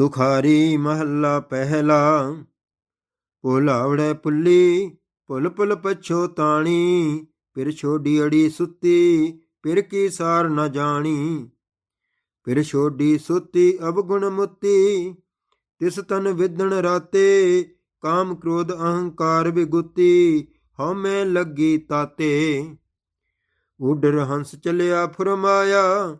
ਤੁਖਾਰੀ ਮਹੱਲਾ ਪਹਿਲਾ। ਪੁਲਾਵੜੇ ਪੁੱਲੀ ਪੁਲ ਪੁਲ ਪਛੋ ਤਾਣੀ। ਫਿਰ ਛੋਡੀ ਅੜੀ ਸੁੱਤੀ, ਫਿਰ ਕੀ ਸਾਰ ਨ ਜਾਣੀ। ਫਿਰ ਛੋਡੀ ਸੁੱਤੀ, ਅਵਗੁਣ ਮੁੱਤੀ। ਤਿਸ ਤਨ ਵਿਦਣ ਰਾਤੇ, ਕਾਮ ਕ੍ਰੋਧ ਅਹੰਕਾਰ ਵਿਗੁੱਤੀ। ਹਉਮੈ ਲੱਗੀ ਤਾਤੇ। ਉਡਰ ਹੰਸ ਚਲਿਆ ਫੁਰਮਾਇਆ,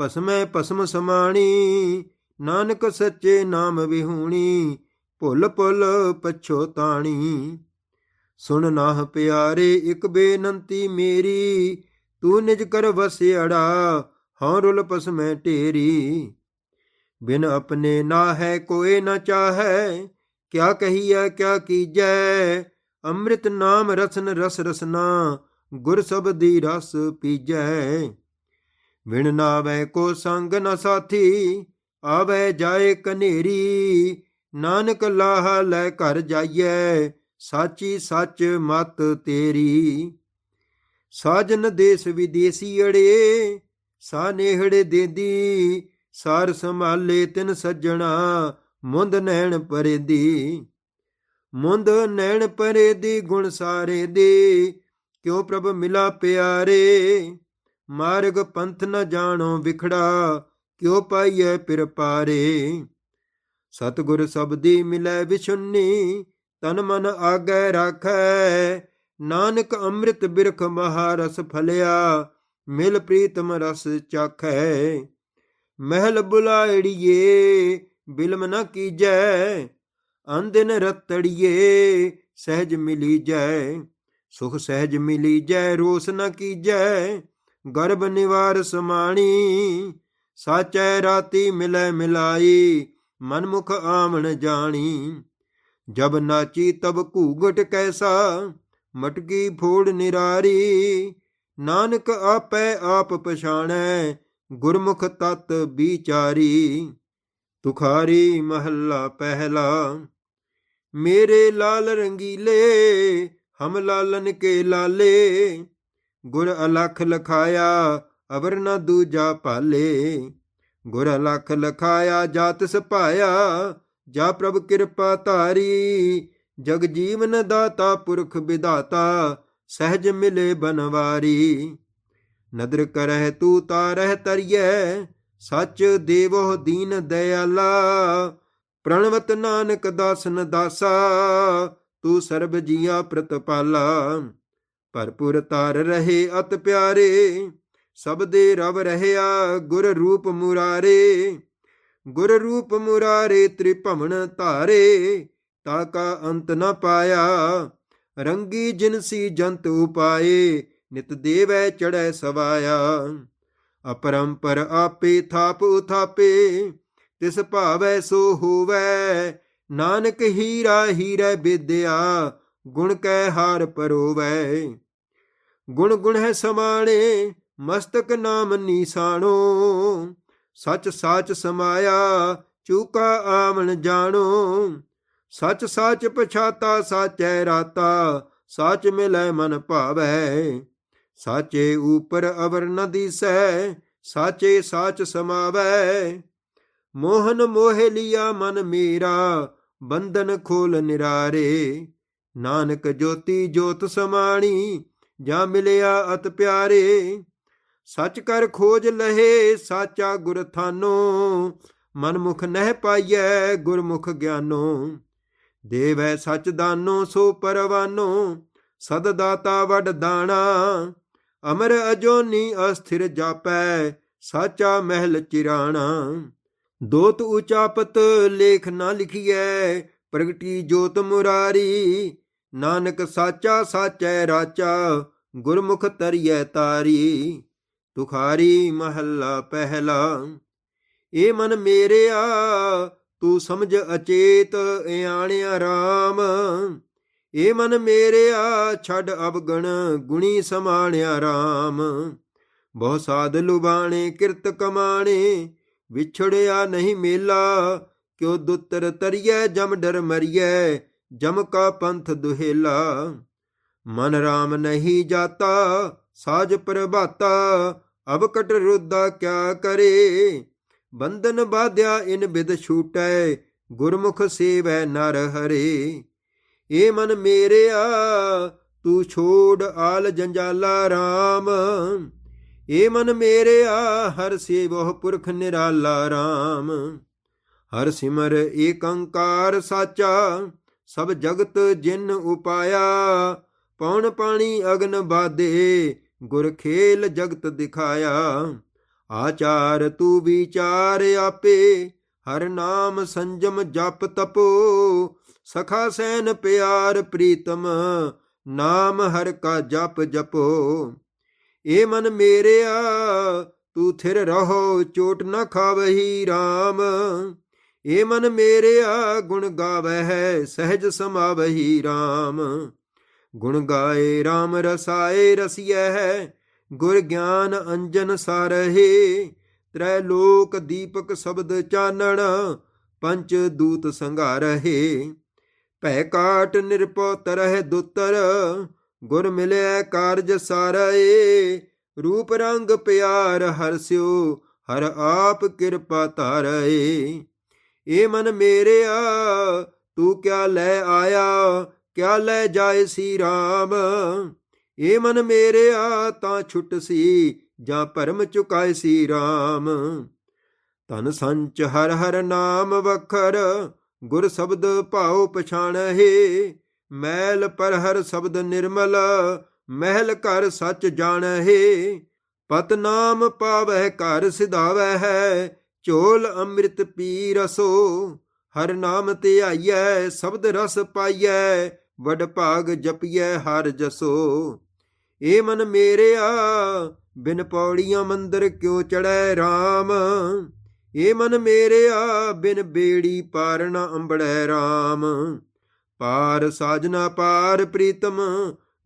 ਭਸਮੈ ਭਸਮ ਸਮਾਣੀ। ਨਾਨਕ ਸੱਚੇ ਨਾਮ ਵਿਹੂਣੀ, ਭੁੱਲ ਭੁੱਲ ਪਛੋਤਾਣੀ ਸੁਣ ਨਾਹ ਪਿਆਰੇ ਇਕ ਬੇਨੰਤੀ ਮੇਰੀ, ਤੂੰ ਨਿਜ ਕਰ ਵਸਿਆੜਾ, ਹਉ ਰੁਲ ਪਸਮੈ ਢੇਰੀ। ਬਿਨ ਆਪਣੇ ਨਾ ਹੈ ਕੋਏ ਨਾ ਚਾਹੈ, ਕਿਆ ਕਹੀਐ, ਕਿਆ ਕੀਜੈ। ਅੰਮ੍ਰਿਤ ਨਾਮ ਰਸਨ ਰਸ ਰਸਨਾ, ਗੁਰ ਸਬਦੀ ਰਸ ਪੀਜੈ। ਵਿਣ ਨਾਵੈ ਕੋ ਸੰਗ ਨ ਸਾਥੀ ਆਵੈ ਜਾਏ ਕਨੇਰੀ ਨਾਨਕ ਲਾਹ ਲੈ ਘਰ ਜਾਈਐ, ਸਾਚੀ ਸੱਚ ਮਤ ਤੇਰੀ। ਸਾਜਨ ਦੇਸ ਵਿਦੇਸੀ ਅੜੇ, ਸਾ ਨੇਹੜੇ ਦੇਦੀ, ਸਾਰ ਸੰਭਾਲੇ ਤਿਨ ਸੱਜਣਾ, ਮੁੰਦ ਨੈਣ ਪਰੇ ਦੀ ਮੁੰਦ ਨੈਣ ਪਰੇਦੀ, ਗੁਣ ਸਾਰੇ ਦੇ, ਕਿਉ ਪ੍ਰਭ ਮਿਲਾ ਪਿਆਰੇ? ਮਾਰਗ ਪੰਥ ਨ ਜਾਣੋ ਵਿਖੜਾ ਕਿਉ ਪਾਈਐ ਪਿਰ ਪਾਰੇ? ਸਤਿਗੁਰ ਸਬਦੀ ਮਿਲੈ ਵਿਛੁੰਨੀ, ਤਨ ਮਨ ਆਗੈ ਰਾਖੈ। ਨਾਨਕ ਅੰਮ੍ਰਿਤ ਬਿਰਖ ਮਹਾਰਸ ਫਲਿਆ, ਮਿਲ ਪ੍ਰੀਤਮ ਰਸ ਚਾਖੈ। ਮਹਿਲ ਬੁਲਾਇੜੀਏ, ਬਿਲਮ ਨ ਕੀਜੈ। ਅੰਦਿਨ ਰਤੜੀਏ, ਸਹਿਜ ਮਿਲੀ ਜੈ ਸੁਖ ਸਹਿਜ ਮਿਲੀ ਜੈ ਰੋਸ ਨ ਕੀਜੈ। ਗਰਭ ਨਿਵਾਰ ਸਮਾਣੀ ਸਾਚੈ ਰਾਤੀ ਮਿਲੈ ਮਿਲਾਈ, ਮਨਮੁਖ ਆਵਣ ਜਾਣੀ। ਜਬ ਨਾਚੀ ਤਬ ਘੂਗਟ ਕੈਸਾ, ਮਟਕੀ ਫੋੜ ਨਿਰਾਰੀ। ਨਾਨਕ ਆਪੈ ਆਪ ਪਛਾਣੈ, ਗੁਰਮੁਖ ਤਤ ਵਿਚਾਰੀ। ਤੁਖਾਰੀ ਮਹੱਲਾ ਪਹਿਲਾ, ਮੇਰੇ ਲਾਲ ਰੰਗੀਲੇ, ਹਮ ਲਾਲਨ ਕੇ ਲਾਲੇ। ਗੁਰ ਅਲਖ ਲਖਾਇਆ ਅਵਰ ਨ ਦੂਜਾ ਭਾਲੇ ਗੁਰ ਲਖ ਲਖਾਇਆ ਜਾਤ ਸਪਾਇਆ ਜਾ ਪ੍ਰਭ ਕਿਰਪਾ ਧਾਰੀ। ਜਗ ਜੀਵਨ ਦਾਤਾ, ਪੁਰਖ ਵਿਦਾਤਾ ਸਹਿਜ ਮਿਲੇ ਬਨਵਾਰੀ। ਨਦਰ ਕਰਹਿ ਤੂ ਤਾਰਹਿ ਤਰੀਐ, ਸੱਚ ਦੇਵੋ ਦੀਨ ਦਇਆਲਾ ਪ੍ਰਣਵਤ ਨਾਨਕ ਦਾਸਨ ਦਾਸਾ, ਤੂੰ ਸਰਬ ਜੀਆ ਪ੍ਰਤਪਾਲਾ। ਭਰਪੁਰ ਤਾਰ ਰਹੇ ਅਤ ਪਿਆਰੇ। ਸਭ ਦੇ ਰਵ ਰਹਿਆ ਗੁਰ ਰੂਪ ਮੁਰਾਰੇ, ਗੁਰ ਰੂਪ ਮੁਰਾਰੇ ਤ੍ਰਿਭਵਨ ਧਾਰੇ, ਤਾ ਕਾ ਅੰਤ ਨ ਪਾਇਆ, ਰੰਗੀ ਜਿਨਸੀ ਜੰਤ ਉਪਾਏ, ਨਿਤ ਦੇਵੈ ਚੜੈ ਸਵਾਇਆ। ਅਪਰੰਪਰ ਆਪੇ ਥਾਪ ਉਥਾਪੇ, ਤਿਸ ਭਾਵੈ ਸੋ ਹੋਵੈ, ਨਾਨਕ ਹੀਰਾ ਹੀਰੇ ਵਿਦਿਆ ਗੁਣ ਕੈ ਹਾਰ ਪਰੋਵੈ। ਗੁਣ ਗੁਣ ਹੈ ਸਮਾਣੇ ਮਸਤਕ ਨਾਮ ਨੀਸਾਣੋ, ਸਚ ਸਾਚ ਸਮਾਇਆ, ਚੂਕਾ ਆਵਣ ਜਾਣੋ। ਸਚ ਸਾਚ ਪਛਾਤਾ, ਸਾਚੈ ਰਾਤਾ, ਸਾਚ ਮਿਲੈ ਮਨ ਭਾਵੈ। ਸਾਚੇ ਉਪਰ ਅਵਰ ਨ ਦੀਸੈ, ਸਾਚੇ ਸਾਚ ਸਮਾਵੈ। ਮੋਹਨ ਮੋਹਿ ਲਿਆ ਮਨ ਮੇਰਾ, ਬੰਧਨ ਖੋਲ ਨਿਰਾਰੇ। ਨਾਨਕ ਜੋਤੀ ਜੋਤ ਸਮਾਣੀ, ਜਾਂ ਮਿਲਿਆ ਅਤ ਪਿਆਰੇ। ਸੱਚ ਕਰ ਖੋਜ ਲਹੇ ਸਾਚਾ ਗੁਰ ਥਾਨੋ ਮਨਮੁਖ ਨਹਿ ਪਾਈਐ ਗੁਰਮੁਖ ਗਿਆਨੋ। ਦੇਵੈ ਸਚ ਦਾਨੋ, ਸੋ ਪਰਵਾਨੋ ਸਦ ਦਾਤਾ ਵਡ ਦਾਣਾ। ਅਮਰ ਅਜੋਨੀ ਅਸਥਿਰ ਜਾਪੈ, ਸਾਚਾ ਮਹਿਲ ਚਿਰਾਣਾ। ਦੋਤ ਉਚਾਪਤ ਲੇਖ ਨਾ ਲਿਖੀਐ, ਪ੍ਰਗਟੀ ਜੋਤ ਮੁਰਾਰੀ। ਨਾਨਕ ਸਾਚਾ ਸਾਚੈ ਰਾਚਾ, ਗੁਰਮੁਖ ਤਰੀਐ ਤਾਰੀ। ਤੁਖਾਰੀ ਮਹੱਲਾ ਪਹਿਲਾ। ਏ ਮਨ ਮੇਰਿਆ, ਤੂੰ ਸਮਝ ਅਚੇਤ ਇਆਣਿਆ RAM ਏ ਮਨ ਮੇਰਿਆ, ਛੱਡ ਅਵਗਣ ਗੁਣੀ ਸਮਾਣਿਆ RAM ਬਹੁ ਸਾਧ ਲੁਬਾਣੇ ਕਿਰਤ ਕਮਾਣੇ, ਵਿਛੜਿਆ ਨਹੀਂ ਮੇਲਾ। ਕਿਉ ਦੁੱਤਰ ਤਰੀਏ ਜਮ ਡਰ ਮਰੀਐ, ਜਮ ਕਾ ਪੰਥ ਦੁਹੇਲਾ। ਮਨ ਰਾਮ ਨਹੀਂ ਜਾਤਾ, ਸਾਜ ਪ੍ਰਭਾਤਾ ਅਬ ਕਟ ਰੁੱਦਾ ਕਿਆ ਕਰੇ? ਬੰਧਨ ਬਾਧਿਆ ਇਨ ਬਿਦ ਛੂਟੈ, ਗੁਰਮੁਖ ਸੇਵੈ ਨਰ ਹਰੇ। ਏ ਮਨ ਮੇਰਿਆ, ਤੂੰ ਛੋੜ ਆਲ ਜੰਜਾਲਾ RAM ਏ ਮਨ ਮੇਰਿਆ, ਹਰ ਸੇਵੋ ਪੁਰਖ ਨਿਰਾਲਾ RAM ਹਰ ਸਿਮਰ ਏਕੰਕਾਰ ਸਾਚਾ, ਸਭ ਜਗਤ ਜਿਨ ਉਪਾਇਆ। ਪੌਣ ਪਾਣੀ ਅਗਨ ਬਾਦੇ ਗੁਰ ਖੇਲ ਜਗਤ ਦਿਖਾਇਆ। ਆਚਾਰ ਤੂੰ ਵਿਚਾਰ ਆਪੇ, ਹਰ ਨਾਮ ਸੰਜਮ ਜਪ ਤਪੋ। ਸਖਾ ਸੈਨ ਪਿਆਰ ਪ੍ਰੀਤਮ, ਨਾਮ ਹਰ ਕਾ ਜਪ ਜਪੋ। ਏ ਮਨ ਮੇਰਿਆ, ਤੂੰ ਥਿਰ ਰਹੋ, ਚੋਟ ਨ ਖਾਵਹੀ RAM ਏ ਮਨ ਮੇਰਿਆ, ਗੁਣ ਗਾਵਹਿ, ਸਹਿਜ ਸਮਾਵਹੀ RAM ਗੁਣ ਗਾਏ RAM ਰਸਾਏ, ਰਸਿਐ ਹੈ। ਗੁਰ ਗਿਆਨ ਅੰਜਨ ਸਾਰਹਿ। ਤ੍ਰੈ ਲੋਕ ਦੀਪਕ ਸ਼ਬਦ ਚਾਨਣ, ਪੰਚ ਦੂਤ ਸੰਘਾਰਹੇ। ਭੈ ਕਾਟ ਨਿਰਪਉ ਤਰਹਿ ਦੁਤਰ, ਗੁਰ ਮਿਲਿਆ ਕਾਰਜ ਸਾਰਏ ਰੂਪ ਰੰਗ ਪਿਆਰ ਹਰਸਿਓ ਹਰ ਆਪ ਕਿਰਪਾ ਧਾਰਏ ਏ ਮਨ ਮੇਰਿਆ, ਤੂੰ ਕਿਆ ਲੈ ਆਇਆ? ਕਿਆ ਲੈ ਜਾਏ ਸੀ RAM ਏ ਮਨ ਮੇਰਿਆ ਤਾਂ ਛੁੱਟ ਸੀ, ਜਾਂ ਭਰਮ ਚੁਕਾਏ ਸੀ RAM ਤਨ ਸੰਚ ਹਰ ਹਰ ਨਾਮ ਵਖਰ, ਗੁਰ ਸ਼ਬਦ ਭਾਉ ਪਛਾਣਹਿ। ਮੈਲ ਪਰ ਹਰ ਸ਼ਬਦ ਨਿਰਮਲ, ਮਹਿਲ ਘਰ ਸੱਚ ਜਾਣਹਿ। ਪਤ ਨਾਮ ਪਾਵਹਿ ਘਰ ਸਿਧਾਵੈ ਹੈ ਝੋਲ ਅੰਮ੍ਰਿਤ ਪੀ ਰਸੋ। ਹਰ ਨਾਮ ਤੇ ਆਈਐ ਸ਼ਬਦ ਰਸ ਪਾਈਐ ਵਡ ਭਾਗ ਜਪੀਐ ਹਰ ਜਸੋ। ਏ ਮਨ ਮੇਰਿਆ, ਬਿਨ ਪੌੜੀਆਂ ਮੰਦਰ ਕਿਉ ਚੜੈ RAM ਏ ਮਨ ਮੇਰਿਆ, ਬਿਨ ਬੇੜੀ ਪਾਰ ਨ ਅੰਬੜੈ RAM ਪਾਰ ਸਾਜਨਾ ਪਾਰ ਪ੍ਰੀਤਮ,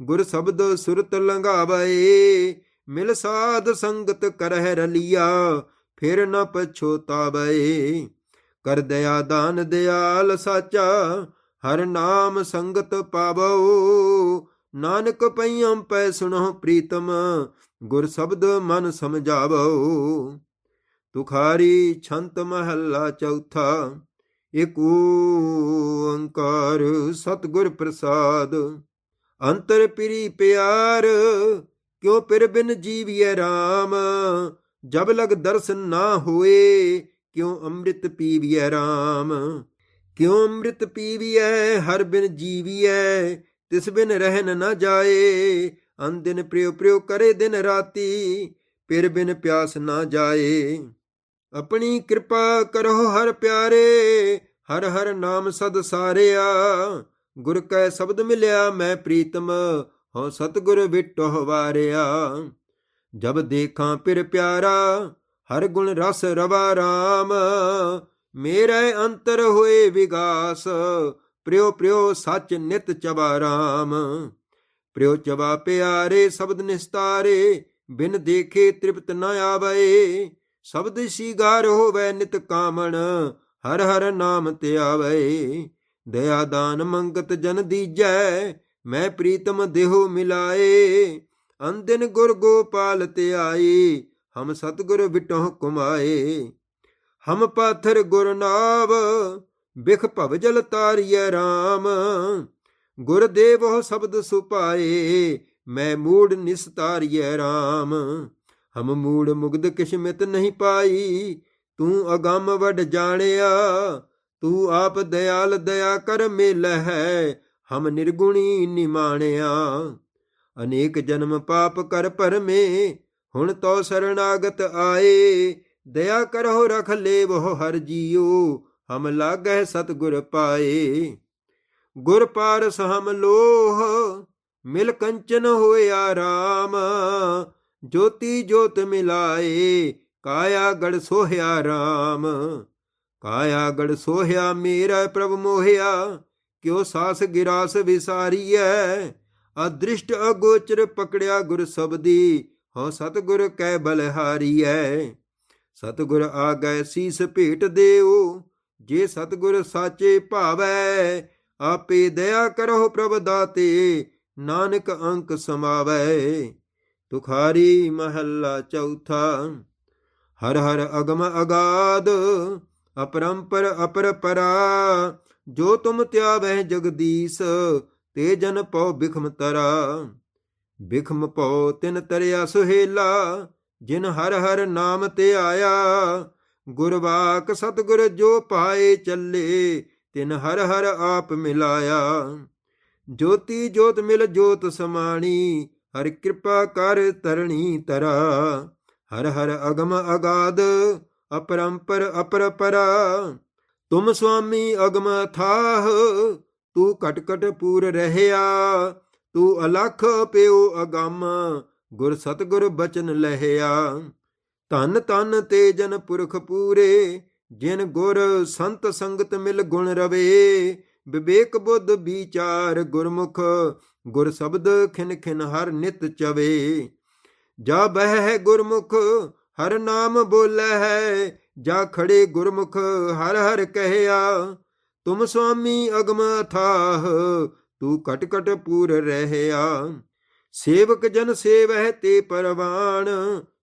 ਗੁਰ ਸ਼ਬਦ ਸੁਰਤ ਲੰਘਾਵੇ। ਮਿਲ ਸਾਧ ਸੰਗਤ ਕਰਹਿ ਰਲਿਆ, ਫਿਰ ਨ ਪਛੋਤਾਵੇ। ਕਰ ਦਇਆ ਦਾਨ ਦਿਆਲ ਸਾਚਾ ਹਰ ਨਾਮ ਸੰਗਤ ਪਾਵੋ। ਨਾਨਕ ਪਈਆਂ ਪੈ ਸੁਣੋ ਪ੍ਰੀਤਮ, ਗੁਰ ਸ਼ਬਦ ਮਨ ਸਮਝਾਵੋ। ਤੁਖਾਰੀ ਛੰਤ ਮਹੱਲਾ ਚੌਥਾ ਏਕ ਓੰਕਾਰ ਸਤਿਗੁਰ ਪ੍ਰਸਾਦ। ਅੰਤਰ ਪਿਰੀ ਪਿਆਰ, ਕਿਉ ਪਿਰ ਬਿਨ ਜੀਵੀਐ RAM ਜਬ ਲਗ ਦਰਸ਼ਨ ਨਾ ਹੋਏ, ਕਿਉ ਅੰਮ੍ਰਿਤ ਪੀਵੀਐ RAM ਕਿਉ ਅੰਮ੍ਰਿਤ ਪੀਵੀਐ? ਹਰ ਬਿਨ ਜੀਵੀਐ। ਤਿਸ ਬਿਨ ਰਹਿਨ ਨਾ ਜਾਏ। ਅੰਦਿਨ ਪ੍ਰਿਉ ਪ੍ਰਿਉ ਕਰੇ ਦਿਨ ਰਾਤੀ। ਪਿਰ ਬਿਨ ਪਿਆਸ ਨਾ ਜਾਏ। ਆਪਣੀ ਕਿਰਪਾ ਕਰੋ ਹਰ ਪਿਆਰੇ। ਹਰ ਹਰ ਨਾਮ ਸਦ ਸਾਰਿਆ। ਗੁਰ ਕੈ ਸ਼ਬਦ ਮਿਲਿਆ, ਮੈਂ ਪ੍ਰੀਤਮ ਹਉ ਸਤਗੁਰ ਵਿਟੋ ਵਾਰਿਆ। ਜਬ ਦੇਖਾਂ ਪਿਰ ਪਿਆਰਾ, ਹਰ ਗੁਣ ਰਸ ਰਵਾ ਰਾਮ। ਮੇਰੇ ਅੰਤਰ ਹੋਏ ਵਿਗਾਸ ਪ੍ਰਿਉ ਪ੍ਰਿਉ ਸਚ ਨਿਤ ਚਬਾ ਰਾਮ। ਪ੍ਰਿਉ ਚਬਾ ਪਿਆਰੇ, ਸ਼ਬਦ ਨਿਸਤਾਰੇ, ਬਿਨ ਦੇਖੇ ਤ੍ਰਿਪਤ ਨ ਆਵੇ ਸ਼ਬਦ ਸ਼ਿਗਾਰ ਹੋਵੇ ਨਿਤ ਕਾਮਣ, ਹਰ ਹਰ ਨਾਮ ਤੇ ਆਵੇ। ਦਇਆ ਦਾਨ ਮੰਗਤ ਜਨ ਦੀਜੈ, ਮੈਂ ਪ੍ਰੀਤਮ ਦੇਹੋ ਮਿਲਾਏ। ਅੰਦਿਨ ਗੁਰ ਗੋਪਾਲ ਤੇ ਆਈ, ਹਮ ਸਤਗੁਰ ਵਿਟੋ ਕੁਮਾਏ ਹਮ ਪਾਥਰ ਗੁਰ ਨਾਵ, ਬਿਖ ਭਵ ਜਲ ਤਾਰੀਐ RAM ਗੁਰਦੇਵੋ ਸ਼ਬਦ ਸੁਪਾਏ, ਮੈਂ ਮੂੜ ਨਿਸਤਾਰੀਐ RAM ਹਮ ਮੂੜ ਮੁਗਦ ਕਿਸ਼ਮਿਤ ਨਹੀਂ ਪਾਈ, ਤੂੰ ਅਗੰਮ ਵਡ ਜਾਣਿਆ। ਤੂੰ ਆਪ ਦਇਆਲ ਦਇਆ ਕਰ ਮੇਲ ਹੈ, ਹਮ ਨਿਰਗੁਣੀ ਨਿਮਾਣਿਆ। ਅਨੇਕ ਜਨਮ ਪਾਪ ਕਰ ਪਰਮੇ, ਹੁਣ ਤੋ ਸਰਣਾਗਤ ਆਏ। ਦਇਆ ਕਰੋ ਰਖ ਲੇਵੋ ਹਰ ਜੀਉ, ਹਮ ਲਾਗੈ ਸਤਗੁਰ ਪਾਏ। ਗੁਰ ਪਾਰਸ ਹਮ ਲੋਹ, ਮਿਲ ਕੰਚਨ ਹੋਇਆ ਰਾਮ ਜੋਤੀ ਜੋਤ ਮਿਲਾਏ, ਕਾਇਆ ਗੜ ਸੋਹਿਆ ਰਾਮ। ਕਾਇਆ ਗੜ ਸੋਹਿਆ ਮੇਰਾ ਪ੍ਰਭ ਮੋਹਿਆ, ਕਿਉ ਸਾਸ ਗਿਰਾਸ ਵਿਸਾਰੀਐ। ਅਦ੍ਰਿਸ਼ਟ ਅਗੋਚਰ ਪਕੜਿਆ ਗੁਰ ਸਬਦੀ, ਹਉ ਸਤਗੁਰ ਕੈ ਬਲਹਾਰੀਐ। ਸਤਗੁਰ ਆ ਗਏ ਸੀਸ ਭੇਟ ਦੇਉ ਜੇ ਸਤਗੁਰ ਸਾਚੇ ਭਾਵੈ, ਆਪੇ ਦਇਆ ਕਰੋ ਪ੍ਰਭ ਦਾਤੇ, ਨਾਨਕ ਅੰਕ ਸਮਾਵੈ। ਤੁਖਾਰੀ ਮਹੱਲਾ ਚੌਥਾ, ਹਰ ਹਰ ਅਗਮ ਅਗਾਦ ਅਪਰੰਪਰ ਅਪਰਪਰਾ ਜੋ ਤੁਮ ਧਿਆਵਹਿ ਜਗਦੀਸ਼, ਤੇ ਜਨ ਪਉ ਬਿਖਮ ਤਰਾ। ਬਿਖਮ ਪਉ ਤਿਨ ਤਰਿਆ ਸੁਹੇਲਾ ਜਿਨ ਹਰ ਹਰ ਨਾਮ ਤੇ ਆਇਆ, ਗੁਰਵਾਕ ਸਤਗੁਰ ਜੋ ਪਾਏ ਚੱਲੇ, ਤਿਨ ਹਰ ਹਰ ਆਪ ਮਿਲਾਇਆ। ਜੋਤੀ ਜੋਤ ਮਿਲ ਜੋਤ ਸਮਾਣੀ, ਹਰ ਕਿਰਪਾ ਕਰ ਤਰਣੀ ਤਰਾ। ਹਰ ਹਰ ਅਗਮ ਅਗਾਦ ਅਪਰੰਪਰ ਅਪਰਪਰਾ। ਤੁਮ ਸੁਆਮੀ ਅਗਮ ਥਾਹ, ਤੂੰ ਕਟ ਕਟ ਪੂਰ ਰਹਿਆ, ਤੂੰ ਅਲਖ ਪਿਓ ਅਗੰਮ। ਗੁਰ ਸਤਗੁਰ ਬਚਨ ਲਹਿਆ। ਧਨ ਧੰਨ ਤੇ ਜਨ ਪੁਰਖ ਪੂਰੇ, ਜਿਨ ਗੁਰ ਸੰਤ ਸੰਗਤ ਮਿਲ ਗੁਣ ਰਵੇ। ਵਿਵੇਕ ਬੁੱਧ ਵਿਚਾਰ ਗੁਰਮੁਖ, ਗੁਰ ਸ਼ਬਦ ਖਿਨ ਖਿਨ ਹਰ ਨਿਤ ਚਵੇ। ਜਾ ਬਹਿ ਹੈ ਗੁਰਮੁਖ, ਹਰ ਨਾਮ ਬੋਲੇ ਹੈ। ਜਾ ਖੜੇ ਗੁਰਮੁਖ, ਹਰ ਹਰ ਕਹਿਆ। ਤੁਮ ਸੁਆਮੀ ਅਗਮ ਥਾਹ, ਤੂੰ ਕਟ ਕਟ ਪੂਰ ਰਹਿਆ। ਸੇਵਕ ਜਨ ਸੇਵਹਿ ਤੇ ਪਰਵਾਨ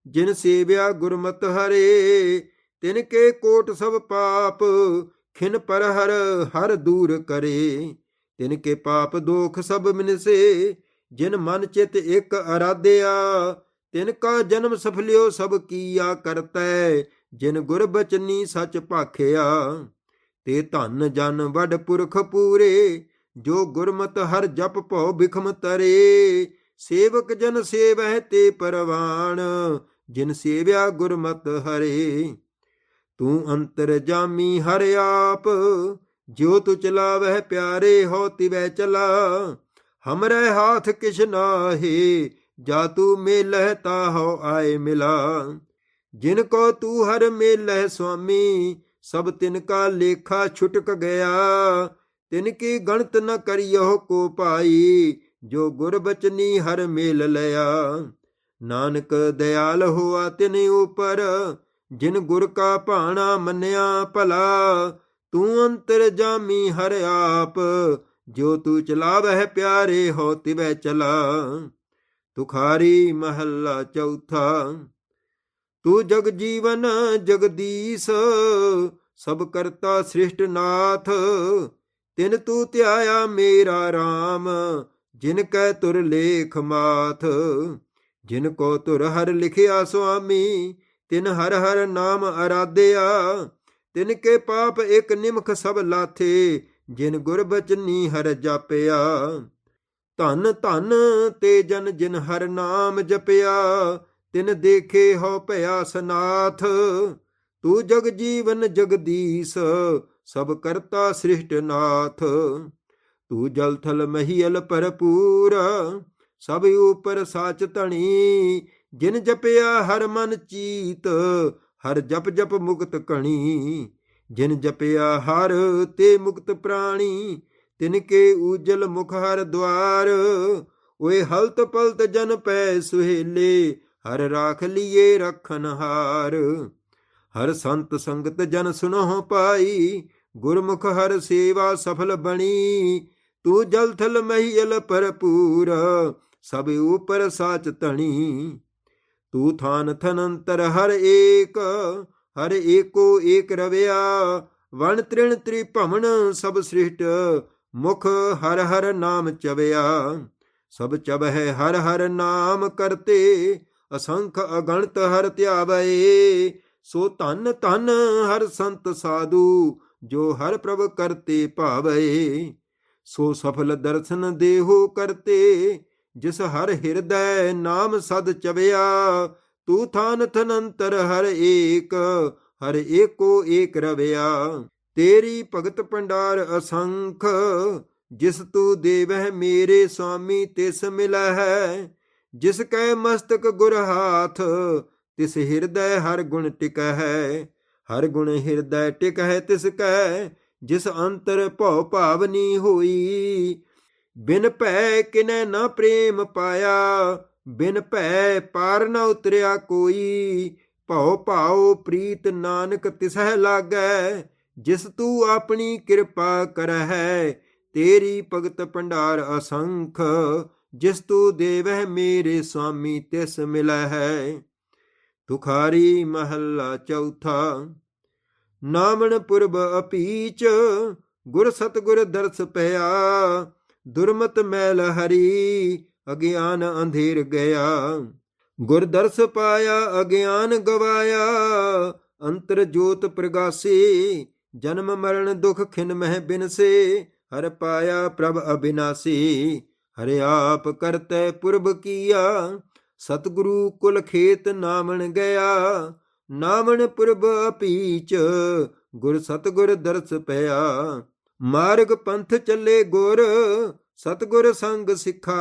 ਜਿਨ ਸੇਵਿਆ ਗੁਰਮਤਿ ਹਰੇ, ਤਿਨ ਕੇ ਕੋਟ ਸਭ ਪਾਪ, ਖਿਨ ਪਰ ਹਰ ਹਰ ਦੂਰ ਕਰੇ। ਤਿਨ ਕੇ ਪਾਪ ਦੋਖ ਸਭ ਮਿਨਸੇ, ਜਿਨ ਮਨ ਚਿਤ ਇਕ ਅਰਾਧਿਆ, ਤਿਨ ਕਾ ਜਨਮ ਸਫਲਿਓ ਸਭ ਕੀਆ ਕਰਤੈ, ਜਿਨ ਗੁਰ ਬਚਨੀ ਸਚ ਭਾਖਿਆ। ਤੇ ਧਨ ਜਨ ਵਡ ਪੁਰਖ ਪੂਰੇ, ਜੋ ਗੁਰਮਤ ਹਰ ਜਪ ਭਉ ਬਿਖਮ ਤਰੇ। ਸੇਵਕ ਜਨ ਸੇਵਹਿ ਤੇ ਪਰਵਾਨ ਜਿਨ ਸੇਵਿਆ ਗੁਰਮਤ ਹਰੇ। ਤੂੰ ਅੰਤਰ ਜਾਮੀ ਹਰ ਆਪ, ਜਿਉ ਤੁ ਚਲਾਵਹਿ ਪਿਆਰੇ ਹੋ ਤਿਵੈ ਚਲਾ। ਹਮਰੇ ਹਾਥ ਕਿਛ ਨਾਹੀ, ਜਾ ਤੂ ਮੇਲਹਿ ਤਾਹੋ ਆਏ ਮਿਲਾ। ਜਿਨ ਕੋ ਤੂ ਹਰ ਮੇਲਹਿ ਸੁਆਮੀ, ਸਭ ਤਿਨ ਕਾ ਲੇਖਾ ਛੁਟਕ ਗਿਆ। ਤਿਨ ਕੀ ਗਣਤ ਨ ਕਰਿਓ ਕੋ ਭਾਈ ਜੋ ਗੁਰ ਹਰ ਮੇਲ ਲਿਆ। ਨਾਨਕ ਦਿਆਲ ਹੋਆ ਤਿਨ ਉਪਰ, ਜਿਨ ਗੁਰ ਕਾ ਭਾਣਾ ਮੰਨਿਆ ਭਲਾ, ਤੂੰ ਅੰਤਰ ਜਾਮੀ ਹਰ ਆਪ, ਜੋ ਤੂੰ ਚਲਾਵਹਿ ਪਿਆਰੇ ਹੋ ਤਿਵੈ ਚਲਾ। ਤੁਖਾਰੀ ਮਹੱਲਾ ਚੌਥਾ, ਤੂੰ ਜਗ ਜੀਵਨ ਜਗਦੀਸ਼, ਸਭ ਕਰਤਾ ਸ੍ਰਿਸ਼ਟ ਨਾਥ, ਤਿਨ ਤੂੰ ਧਿਆਇਆ ਮੇਰਾ RAM ਜਿਨ ਕੈ ਤੁਰ ਲੇਖ ਮਾਥ, ਜਿਨ ਕੋ ਤੁਰ ਹਰ ਲਿਖਿਆ ਸੁਆਮੀ, ਤਿਨ ਹਰ ਹਰ ਨਾਮ ਅਰਾਧਿਆ, ਤਿਨ ਕੇ ਪਾਪ ਇਕ ਨਿਮਖ ਸਭ ਲਾਥੇ, ਜਿਨ ਗੁਰ ਬਚਨੀ ਹਰ ਜਾਪਿਆ। ਧਨ ਧਨ ਤੇ ਜਨ ਜਿਨ ਹਰ ਨਾਮ ਜਪਿਆ, ਤਿਨ ਦੇਖੇ ਹੋ ਭਇਆ ਸਨਾਥ, ਤੂੰ ਜਗ ਜੀਵਨ ਜਗਦੀਸ਼, ਸਭ ਕਰਤਾ ਸ੍ਰਿਸ਼ਟ ਨਾਥ। ਤੂੰ ਜਲ ਥਲ ਮਹੀਲ ਭਰਪੂਰ, ਸਭ ਉਪਰ ਸਾਚ ਧਣੀ। ਜਿਨ ਜਪਿਆ ਹਰ ਮਨ ਚੀਤ, ਹਰ ਜਪ ਜਪ ਮੁਕਤ ਕਣੀ ਜਿਨ ਜਪਿਆ ਹਰ ਤੇ ਮੁਕਤ ਪ੍ਰਾਣੀ, ਤਿਨ ਕੇ ਉਜਲ ਮੁਖ ਹਰ ਦਵਾਰ। ਓਏ ਹਲਤ ਪਲਤ ਜਨ ਪੈ ਸੁਹੇਲੇ, ਹਰ ਰਾਖ ਲੀਏ ਰਖਨ ਹਾਰ। ਹਰ ਸੰਤ ਸੰਗਤ ਜਨ ਸੁਨਹੁ ਪਾਈ, ਗੁਰਮੁਖ ਹਰ ਸੇਵਾ ਸਫਲ ਬਣੀ। ਤੂੰ ਜਲ ਥਲ ਮਹੀਲ ਭਰਪੂਰ, ਸਭ ਉਪਰ ਸਾਚ ਧਣੀ। ਤੂੰ ਥਾਨ ਥਨੰਤਰ ਹਰ ਏਕ, ਹਰ ਏਕੋ ਏਕ ਰਵਿਆ। ਵਣ ਤ੍ਰਿਣ ਤ੍ਰਿਭਵਨ ਸਭ ਸ੍ਰਿਸ਼ਟ, ਮੁਖ ਹਰ ਹਰ ਨਾਮ ਚਵਿਆ। ਸਭ ਚਬਹਿ ਹਰ ਹਰ ਨਾਮ ਕਰਤੇ, ਅਸੰਖ ਅਗਣਤ ਹਰ ਧਿਆਵੈ। ਸੋ ਧਨ ਧਨ ਹਰ ਸੰਤ ਸਾਧੂ, ਜੋ ਹਰ ਪ੍ਰਭ ਕਰਤੇ ਭਾਵੈ। ਸੋ ਸਫਲ ਦਰਸ਼ਨ ਦੇਹੋ ਕਰਤੇ, ਜਿਸ ਹਰ ਹਿਰਦੈ ਨਾਮ ਸਦ ਚਵਿਆ ਤੂ ਥਾਨ ਥਨੰਤਰ ਹਰ ਏਕ, ਹਰ ਏਕੋ ਏਕ ਰਵਿਆ। ਤੇਰੀ ਭਗਤ ਪੰਡਾਰ ਅਸੰਖ, ਜਿਸ ਤੂ ਦੇਵਹਿ ਮੇਰੇ ਸੁਆਮੀ ਤਿਸ ਮਿਲੈ ਹੈ ਜਿਸ ਕੈ ਮਸਤਕ ਗੁਰ ਹਾਥ, ਤਿਸ ਹਿਰਦੈ ਹਰ ਗੁਣ ਟਿਕੈ ਹੈ ਹਰ ਗੁਣ ਹਿਰਦੈ ਟਿਕ ਹੈ ਤਿਸ ਕੈ ਜਿਸ ਅੰਤਰ ਭਉ ਭਾਵਨੀ ਹੋਈ, ਬਿਨ ਭੈ ਕਿਨੈ ਨਾ ਪ੍ਰੇਮ ਪਾਇਆ, ਬਿਨ ਭੈ ਪਾਰ ਨ ਉਤਰਿਆ ਕੋਈ, ਭਉ ਭਾਉ ਪ੍ਰੀਤ ਨਾਨਕ ਤਿਸਹਿ ਲਾਗੈ, ਜਿਸ ਤੂੰ ਆਪਣੀ ਕਿਰਪਾ ਕਰਹਿ, ਤੇਰੀ ਭਗਤ ਭੰਡਾਰ ਅਸੰਖ, ਜਿਸ ਤੂੰ ਦੇਵਹਿ ਮੇਰੇ ਸੁਆਮੀ ਤਿਸ ਮਿਲੈ ਹੈ ਤੁਖਾਰੀ ਮਹੱਲਾ ਚੌਥਾ ਨਾਮਣ ਪੁਰਬ ਅਪੀਚ, ਗੁਰ ਸਤਗੁਰ ਦਰਸ ਪਿਆ। ਦੁਰਮਤ ਮੈਲ ਹਰੀ, ਅਗਿਆਨ ਅੰਧੇਰ ਗਿਆ। ਗੁਰ ਦਰਸ ਪਾਇਆ, ਅਗਿਆਨ ਗਵਾਇਆ। ਅੰਤਰ ਜੋਤ ਪ੍ਰਗਾਸੀ, ਜਨਮ ਮਰਨ ਦੁਖ ਖਿਨ ਮਹਿ ਬਿਨਸੇ। ਹਰ ਪਾਇਆ ਪ੍ਰਭ ਅਬਿਨਾਸੀ, ਹਰਿ ਆਪ ਕਰਤੈ ਪੁਰਬ ਕੀਆ। ਸਤਿਗੁਰੂ ਕੁਲ ਖੇਤ ਨਾਮਣ ਗਿਆ। ਨਾਮਣ ਪੁਰਬ ਅਪੀਚ ਗੁਰ ਸਤਿਗੁਰ ਦਰਸ ਪਿਆ। ਮਾਰਗ ਪੰਥ ਚੱਲੇ ਗੁਰ, ਸਤਿਗੁਰ ਸੰਗ ਸਿਖਾ।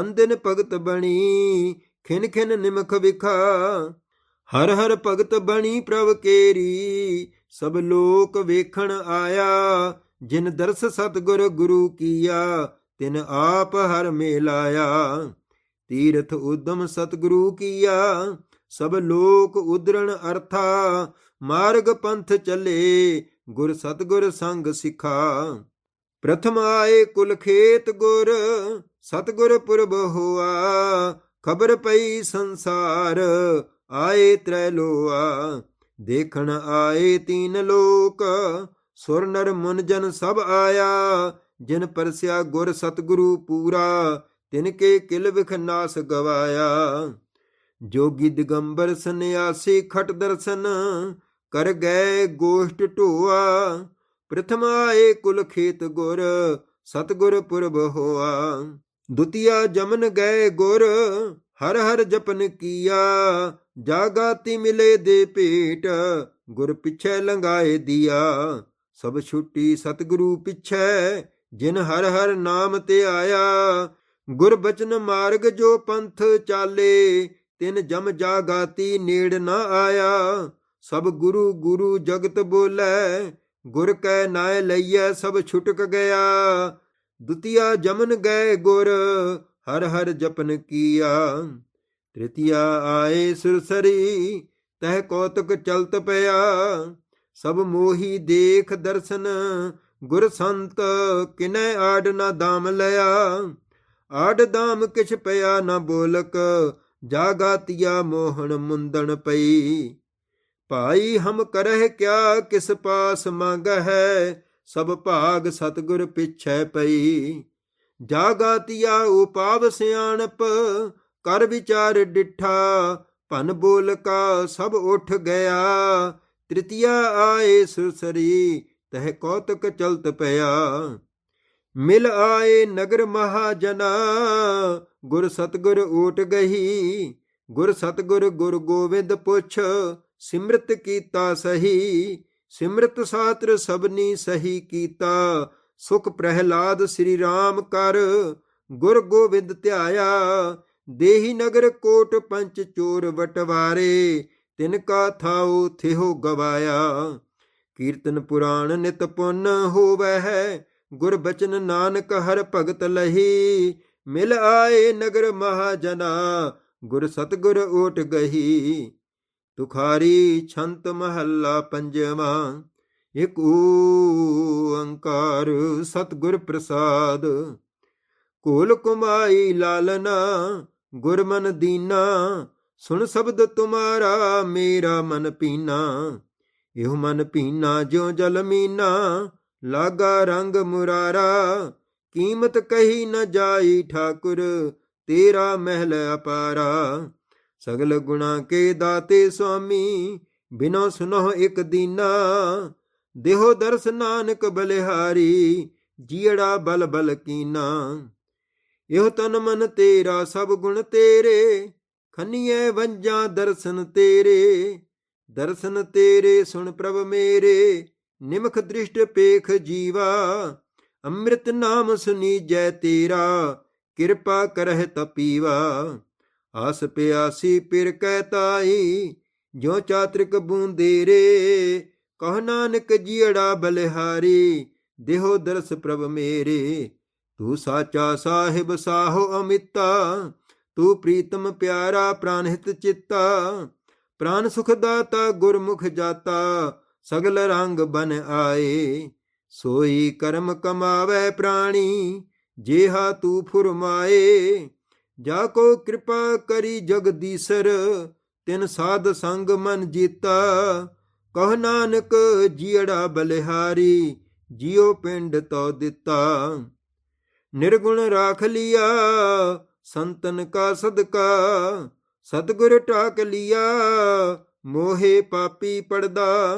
ਅੰਦਨ ਭਗਤ ਬਣੀ, ਖਿਨ ਖਿਨ ਨਿਮਖ ਵਿਖਾ। ਹਰ ਹਰ ਭਗਤ ਬਣੀ ਪ੍ਰਭ ਕੇਰੀ, ਸਭ ਲੋਕ ਵੇਖਣ ਆਇਆ। ਜਿਨ ਦਰਸ ਸਤਿਗੁਰ ਗੁਰੂ ਕੀਆ, ਤਿਨ ਆਪ ਹਰ ਮੇਲਾਇਆ। ਤੀਰਥ ਉਦਮ ਸਤਿਗੁਰੂ ਕੀਆ ਸਭ ਲੋਕ ਉਦਰਣ ਅਰਥਾ, ਮਾਰਗ ਪੰਥ ਚੱਲੇ, ਗੁਰ ਸਤਿਗੁਰ ਸੰਗ ਸਿਖਾ। ਪ੍ਰਥਮ ਆਏ ਕੁਲ ਖੇਤ ਗੁਰ, ਸਤਿਗੁਰ ਪੁਰਬ ਹੋਆ, ਖਬਰ ਪਈ ਸੰਸਾਰ, ਆਏ ਤ੍ਰੈ ਲੋਆ। ਦੇਖਣ ਆਏ ਤੀਨ ਲੋਕ, ਸੁਰ ਨਰ ਮੁਨ ਜਨ ਸਭ ਆਇਆ, ਜਿਨ ਪਰਸਿਆ ਗੁਰ ਸਤਿਗੁਰੂ ਪੂਰਾ, ਤਿਨ ਕੇ ਕਿਲ ਵਿਖ ਨਾਸ ਗਵਾਇਆ। ਜੋਗੀ ਦਿਗੰਬਰ ਸੰਨਿਆਸੀ ਖਟ ਦਰਸ਼ਨ ਕਰ ਗਏ ਗੋਸ਼ਟ ਢੋਆ, ਪ੍ਰਥਮ ਆਏ ਕੁਲ ਖੇਤ ਗੁਰ, ਸਤਗੁਰ ਪੁਰਬ ਹੋਆ। ਦੁਤੀਆ ਜਮਨ ਗਏ ਗੁਰ, ਹਰ ਹਰ ਜਪਨ ਕੀਆ ਜਾਗਾਤੀ ਮਿਲੇ ਦੇ ਭੇਟ, ਗੁਰ ਪਿਛੈ ਲੰਗਾਏ ਦੀਆ। ਸਭ ਛੁੱਟੀ ਸਤਿਗੁਰੂ ਪਿਛੈ, ਜਿਨ ਹਰ ਹਰ ਨਾਮ ਤੇ ਆਇਆ, ਗੁਰ ਬਚਨ ਮਾਰਗ ਜੋ ਪੰਥ ਚਾਲੇ ਤਿਨ ਜਮ ਜਾਗਾਤੀ ਨੇੜ ਨਾ ਆਇਆ। ਸਭ ਗੁਰੂ ਗੁਰੂ ਜਗਤ ਬੋਲੇ, ਗੁਰ ਕੈ ਨਾਇ ਲਈਐ ਸਭ ਛੁਟਕ ਗਿਆ। ਦੁਤੀਆ ਜਮਨ ਗਏ ਗੁਰ, ਹਰ ਹਰ ਜਪਨ ਕੀਆ। ਤ੍ਰਿਤੀਆ ਆਏ ਸੁਰਸਰੀ ਤਹ ਕੌਤਕ ਚਲਤ ਪਿਆ। ਸਭ ਮੋਹੀ ਦੇਖ ਦਰਸ਼ਨ, ਗੁਰ ਸੰਤ ਕਿਨੈ ਆੜ ਨਾ ਦਾਮ ਲਿਆ। ਆੜ ਦਾਮ ਕਿਛ ਪਿਆ ਨਾ ਬੋਲਕ ਜਾਗਾਤੀਆ ਮੋਹਣ ਮੁੰਦਣ ਪਈ। ਭਾਈ ਹਮ ਕਰਹਿ ਕਿਆ ਕਿਸ ਪਾਸ ਮੰਗ ਹੈ ਸਭ ਭਾਗ ਸਤਗੁਰ ਪਿਛੈ ਪਈ। ਜਾਗਾਤੀਆ ਉਪਾਵ ਸਿਆਣਪ, ਕਰ ਵਿਚਾਰ ਡਿਠਾ, ਭਨ ਬੋਲ ਕਾ ਸਭ ਉਠ ਗਿਆ। ਤ੍ਰਿਤੀਆ ਆਏ ਸੁਸਰੀ, ਤਹਿ ਕੌਤਕ ਚਲਤ ਪਿਆ। ਮਿਲ ਆਏ ਨਗਰ ਮਹਾਜਨਾ, ਗੁਰ ਸਤਗੁਰ ਓਟ ਗਈ ਗੁਰ ਸਤਗੁਰ ਗੁਰ ਗੋਬਿੰਦ ਪੁੱਛ, ਸਿਮਰਤ ਕੀਤਾ ਸਹੀ। ਸਿਮਰਤ ਸਾਤਰ ਸਭਨੀ ਸਹੀ ਕੀਤਾ। ਸੁਖ ਪ੍ਰਹਿਲਾਦ ਸ੍ਰੀ ਰਾਮ ਕਰ, ਗੁਰ ਗੋਬਿੰਦ ਧਿਆਇਆ। ਦੇਹੀ ਨਗਰ ਕੋਟ ਪੰਚ ਚੋਰ ਵਟਵਾਰੇ, ਤਿਨ ਕਾ ਥਾਉ ਥਿਓ ਗਵਾਇਆ। ਕੀਰਤਨ ਪੁਰਾਣ ਨਿਤ ਪੁੰਨ ਹੋਵੈ ਹੈ ਗੁਰਬਚਨ ਨਾਨਕ ਹਰ ਭਗਤ ਲਹੀ, ਮਿਲ ਆਏ ਨਗਰ ਮਹਾਜਨਾ, ਗੁਰ ਸਤਗੁਰ ਓਟ ਗਹੀ। ਤੁਖਾਰੀ ਛੰਤ ਮਹੱਲਾ ਪੰਜਵਾਂ, ਇਕ ਓੰਕਾਰ ਸਤਗੁਰ ਪ੍ਰਸਾਦ। ਕੋਲ ਕੁਮਾਈ ਲਾਲਨਾ ਗੁਰਮਨ ਦੀਨਾ, ਸੁਣ ਸ਼ਬਦ ਤੁਮਾਰਾ, ਮੇਰਾ ਮਨ ਪੀਨਾ। ਇਹੋ ਮਨ ਪੀਨਾ, ਜਿਉ ਜਲ ਮੀਨਾ ਲਾਗਾ ਰੰਗ ਮੁਰਾਰਾ, ਕੀਮਤ ਕਹੀ ਨ ਜਾਈ ਠਾਕੁਰ, ਤੇਰਾ ਮਹਿਲ ਅਪਾਰਾ। ਸਗਲ ਗੁਣਾ ਕੇ ਦਾਤੇ ਸੁਆਮੀ ਬਿਨੋ ਸੁਨੋ ਇਕ ਦੀਨਾ। ਦੇਹੋ ਦਰਸ ਨਾਨਕ ਬਲਿਹਾਰੀ ਜੀੜਾ ਬਲ ਬਲ ਕੀਨਾ। ਇਹੋ ਤਨ ਮਨ ਤੇਰਾ, ਸਭ ਗੁਣ ਤੇਰੇ। ਖੰਨੀਏ ਵੰਜਾਂ ਦਰਸ਼ਨ ਤੇਰੇ ਦਰਸ਼ਨ ਤੇਰੇ ਸੁਣ ਪ੍ਰਭ ਮੇਰੇ। ਨਿਮਖ ਦ੍ਰਿਸ਼ਟ ਪੇਖ ਜੀਵਾ, ਅੰਮ੍ਰਿਤ ਨਾਮ ਸੁਨੀ ਜੈ ਤੇਰਾ, ਕਿਰਪਾ ਕਰਹਿ ਤਪੀਵਾ। ਆਸ ਪਿਆਸੀ ਪਿਰ ਕਹਿ ਤਾਈ ਜੋ ਚਾਤ੍ਰਿਕ ਬੂੰਦੇ ਰੇ ਕਹ ਨਾਨਕ ਜੀੜਾ ਬਲਿਹਾਰੀ, ਦੇਹੋ ਦਰਸ ਪ੍ਰਭ ਮੇਰੇ। ਤੂੰ ਸਾਚਾ ਸਾਹਿਬ ਸਾਹੋ ਅਮਿਤਾ, ਤੂੰ ਪ੍ਰੀਤਮ ਪਿਆਰਾ ਪ੍ਰਾਨ ਹਿਤ ਚਿੱਤਾ, ਪ੍ਰਾਨ ਸੁਖ ਦਾਤਾ ਗੁਰਮੁਖ ਜਾਤਾ ਸਗਲ ਰੰਗ ਬਨ ਆਏ, ਸੋਈ ਕਰਮ ਕਮਾਵੇ ਪ੍ਰਾਣੀ, ਜੇਹਾ ਤੂੰ ਫੁਰਮਾਏ। ਜਾ ਕੋ ਕਿਰਪਾ ਕਰੀ ਜਗਦੀਸਰ ਤਿਨ ਸਾਧ ਸੰਗ ਮਨ ਜੀਤਾ। ਕਹ ਨਾਨਕ ਜੀੜਾ ਬਲਿਹਾਰੀ, ਜਿਉ ਪਿੰਡ ਤੋ ਦਿੱਤਾ। ਨਿਰਗੁਣ ਰਾਖ ਲਿਆ, ਸੰਤਨ ਕਾ ਸਦਕਾ। ਸਤਗੁਰ ਟਾਕ ਲਿਆ, ਮੋਹੇ ਪਾਪੀ ਪੜਦਾ।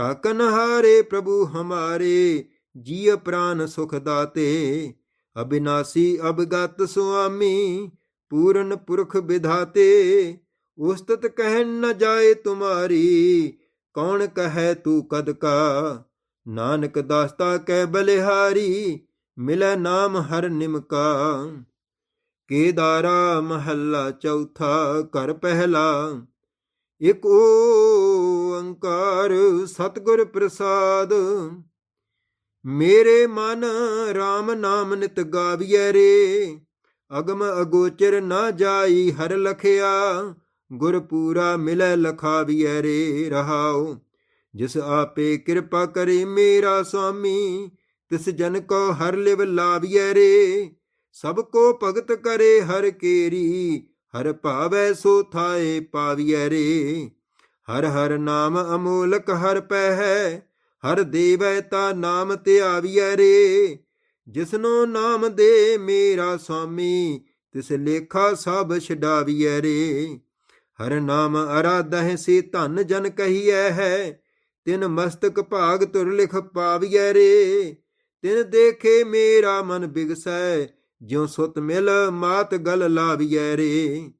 ਟਾਕਨ ਹਾਰੇ ਪ੍ਰਭੂ ਹਮਾਰੇ, ਜੀਅ ਪ੍ਰਾਨ ਸੁਖ ਦਾਤੇ। ਅਬਿਨਾਸੀ ਅਬਗਤ ਸੁਆਮੀ, ਪੂਰਨ ਪੁਰਖ ਵਿਧਾਤੇ ਉਸਤਤ ਕਹਿਨ ਨ ਜਾਏ ਤੁਮਾਰੀ, ਕੌਣ ਕਹੈ ਤੂੰ ਕਦ ਕਾ? ਨਾਨਕ ਦਾਸਤਾ ਕਹਿ ਬਲਿਹਾਰੀ, ਮਿਲੈ ਨਾਮ ਹਰ ਨਿਮਕਾ ਕੇਦਾਰਾ ਮਹੱਲਾ ਚੌਥਾ ਘਰ ਪਹਿਲਾ, ਇਕ ਓ ਓੰਕਾਰ ਸਤਿਗੁਰ ਪ੍ਰਸਾਦ। ਮੇਰੇ ਮਨ RAM ਨਾਮ ਨਿਤ ਗਾਵੀਐ ਰੇ। ਅਗਮ ਅਗੋਚਰ ਨਾ ਜਾਈ ਹਰ ਲਖਿਆ। ਗੁਰ ਪੂਰਾ ਮਿਲੈ ਲਖਾਵੀਐ ਰੇ ਰਹਾਉ। ਜਿਸ ਆਪੇ ਕਿਰਪਾ ਕਰੇ ਮੇਰਾ ਸੁਆਮੀ ਤਿਸ ਜਨ ਕੋ ਹਰ ਲਿਵ ਲਾਵੀਐ ਰੇ। ਸਭ ਕੋ ਭਗਤ ਕਰੇ ਹਰ ਕੇਰੀ, ਹਰ ਭਾਵੈ ਸੋ ਥਾਏ ਪਾਵੀਐ ਰੇ। ਹਰ ਹਰ ਨਾਮ ਅਮੋਲਕ ਹਰ ਪੈ ਹੈ ਹਰ ਦੇਵੈ ਤਾ ਨਾਮ ਧਿਆਵੀਐ ਰੇ। ਜਿਸਨੋ ਨਾਮ ਦੇ ਮੇਰਾ ਸੁਆਮੀ ਤਿਸ ਲੇਖਾ ਸਭ ਛਡਾਵੀਐ ਰੇ। ਹਰ ਨਾਮ ਅਰਾਧਹਿ ਸੇ ਧਨ ਜਨ ਕਹੀਐ ਹੈ, ਤਿਨ ਮਸਤਕ ਭਾਗ ਤੁਰ ਲਿਖ ਪਾਵੀਐ ਰੇ। ਤਿਨ ਦੇਖੇ ਮੇਰਾ ਮਨ ਬਿਗਸੈ, ਜਿਉ ਸੁਤ ਮਿਲ ਮਾਤ ਗਲ ਲਾਵੀਐ ਰੇ।